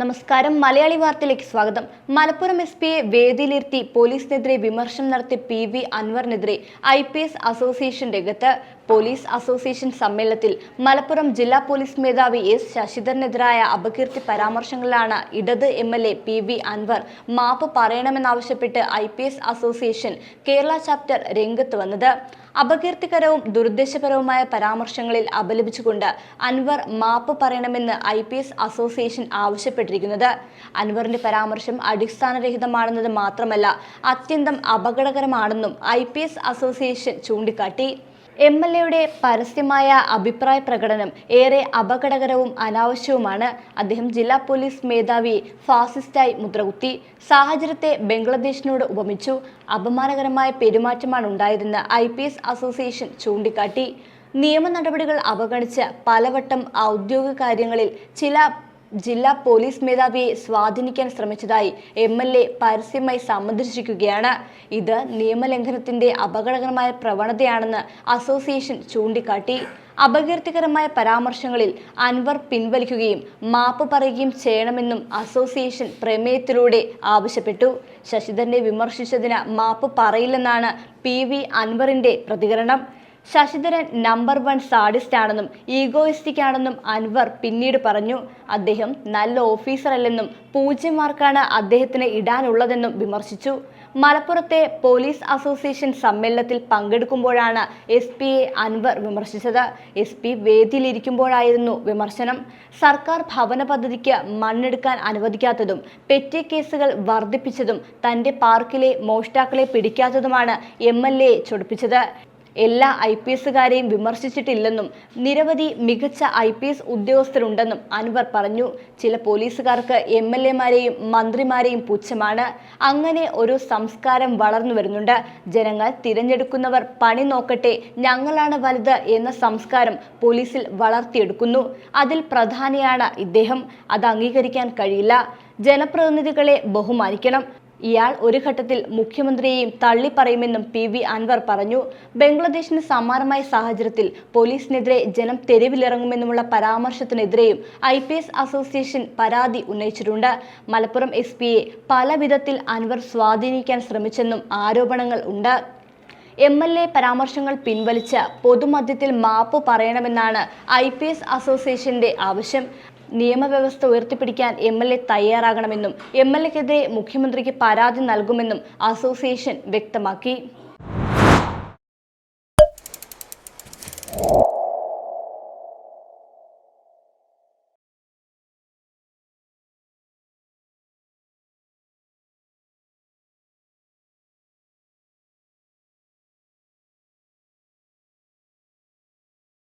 നമസ്കാരം. മലയാളി വാർത്തയിലേക്ക് സ്വാഗതം. മലപ്പുറം എസ് പിയെ വേദിയിലിരുത്തി പോലീസിനെതിരെ വിമർശനം നടത്തിയ പി വി അൻവറിനെതിരെ ഐ പി എസ് അസോസിയേഷൻ രംഗത്ത് പോലീസ് അസോസിയേഷൻ സമ്മേളനത്തിൽ മലപ്പുറം ജില്ലാ പോലീസ് മേധാവി എസ് ശശിധരനെതിരായ അപകീർത്തി പരാമർശങ്ങളിലാണ് ഇടത് M L A P V Anvar map പറയണമെന്നാവശ്യപ്പെട്ട് I P S association Kerala chapter രംഗത്ത് വന്നത്. അപകീർത്തികരവും ദുരുദ്ദേശപരവുമായ പരാമർശങ്ങളിൽ അപലപിച്ചുകൊണ്ട് അൻവർ മാപ്പ് പറയണമെന്ന് ഐ പി എസ് അസോസിയേഷൻ ആവശ്യപ്പെട്ടിരിക്കുന്നത്. അൻവറിന്റെ പരാമർശം അടിസ്ഥാനരഹിതമാണെന്നത് മാത്രമല്ല അത്യന്തം അപകടകരമാണെന്നും ഐ പി എസ് അസോസിയേഷൻ ചൂണ്ടിക്കാട്ടി. എം എൽ എയുടെ പരസ്യമായ അഭിപ്രായ പ്രകടനം ഏറെ അപകടകരവും അനാവശ്യവുമാണ്. അദ്ദേഹം ജില്ലാ പോലീസ് മേധാവി ഫാസിസ്റ്റായി മുദ്രകുത്തി. സാഹചര്യത്തെ ബംഗ്ലാദേശിനോട് ഉപമിച്ചു. അപമാനകരമായ പെരുമാറ്റമാണ് ഉണ്ടായതെന്ന് ഐ അസോസിയേഷൻ ചൂണ്ടിക്കാട്ടി. നിയമ നടപടികൾ അവഗണിച്ച് പലവട്ടം ഔദ്യോഗിക കാര്യങ്ങളിൽ ചില ജില്ലാ പോലീസ് മേധാവിയെ സ്വാധീനിക്കാൻ ശ്രമിച്ചതായി എം എൽ എ പരസ്യമായി സമ്മതിച്ചിരിക്കുകയാണ്. ഇത് നിയമലംഘനത്തിന്റെ അപകടകരമായ പ്രവണതയാണെന്ന് അസോസിയേഷൻ ചൂണ്ടിക്കാട്ടി. അപകീർത്തികരമായ പരാമർശങ്ങളിൽ അൻവർ പിൻവലിക്കുകയും മാപ്പ് പറയുകയും ചെയ്യണമെന്നും അസോസിയേഷൻ പ്രമേയത്തിലൂടെ ആവശ്യപ്പെട്ടു. ശശിധരനെ വിമർശിച്ചതിന് മാപ്പ് പറയില്ലെന്നാണ് പി വി അൻവറിന്റെ പ്രതികരണം. ശശിധരൻ നമ്പർ വൺ സാഡിസ്റ്റ് ആണെന്നും ഈഗോയിസ്റ്റിക് ആണെന്നും അൻവർ പിന്നീട് പറഞ്ഞു. അദ്ദേഹം നല്ല ഓഫീസർ അല്ലെന്നും പൂജ്യം മാർക്കാണ് അദ്ദേഹത്തിന് ഇടാനുള്ളതെന്നും വിമർശിച്ചു. മലപ്പുറത്തെ പോലീസ് അസോസിയേഷൻ സമ്മേളനത്തിൽ പങ്കെടുക്കുമ്പോഴാണ് എസ് പിയെ അൻവർ വിമർശിച്ചത്. എസ് പി വേദിയിലിരിക്കുമ്പോഴായിരുന്നു വിമർശനം. സർക്കാർ ഭവന പദ്ധതിക്ക് മണ്ണെടുക്കാൻ അനുവദിക്കാത്തതും പെറ്റി കേസുകൾ വർദ്ധിപ്പിച്ചതും തന്റെ പാർക്കിലെ മോഷ്ടാക്കളെ പിടിക്കാത്തതുമാണ് എം എൽ എ ചൊടിപ്പിച്ചത്. എല്ലാ ഐ പി എസുകാരെയും വിമർശിച്ചിട്ടില്ലെന്നും നിരവധി മികച്ച ഐ പി എസ് ഉദ്യോഗസ്ഥരുണ്ടെന്നും അൻവർ പറഞ്ഞു. ചില പോലീസുകാർക്ക് എം എൽ എമാരെയും മന്ത്രിമാരെയും പുച്ഛമാണ്. അങ്ങനെ ഒരു സംസ്കാരം വളർന്നു വരുന്നുണ്ട്. ജനങ്ങൾ തിരഞ്ഞെടുക്കുന്നവർ പണി നോക്കട്ടെ ഞങ്ങളാണ് വലുത് എന്ന സംസ്കാരം പോലീസിൽ വളർത്തിയെടുക്കുന്നു. അതിൽ പ്രധാനിയാണ് ഇദ്ദേഹം. അത് അംഗീകരിക്കാൻ കഴിയില്ല. ജനപ്രതിനിധികളെ ബഹുമാനിക്കണം. ഇയാൾ ഒരു ഘട്ടത്തിൽ മുഖ്യമന്ത്രിയെയും തള്ളിപ്പറയുമെന്നും പി വി അൻവർ പറഞ്ഞു. ബംഗ്ലാദേശിന് സമാനമായ സാഹചര്യത്തിൽ പോലീസിനെതിരെ ജനം തെരുവിലിറങ്ങുമെന്നുമുള്ള പരാമർശത്തിനെതിരെയും ഐ പി എസ് അസോസിയേഷൻ പരാതി ഉന്നയിച്ചിട്ടുണ്ട്. മലപ്പുറം എസ് പിയെ പല വിധത്തിൽ അൻവർ സ്വാധീനിക്കാൻ ശ്രമിച്ചെന്നും ആരോപണങ്ങൾ ഉണ്ട്. എം എൽ എ പരാമർശങ്ങൾ പിൻവലിച്ച് പൊതുമധ്യത്തിൽ മാപ്പ് പറയണമെന്നാണ് ഐ പി എസ് അസോസിയേഷന്റെ ആവശ്യം. നിയമവ്യവസ്ഥ ഉയർത്തിപ്പിടിക്കാൻ എം എൽ എ തയ്യാറാകണമെന്നും എം എൽ എക്കെതിരെ മുഖ്യമന്ത്രിക്ക് പരാതി നൽകുമെന്നും അസോസിയേഷൻ വ്യക്തമാക്കി.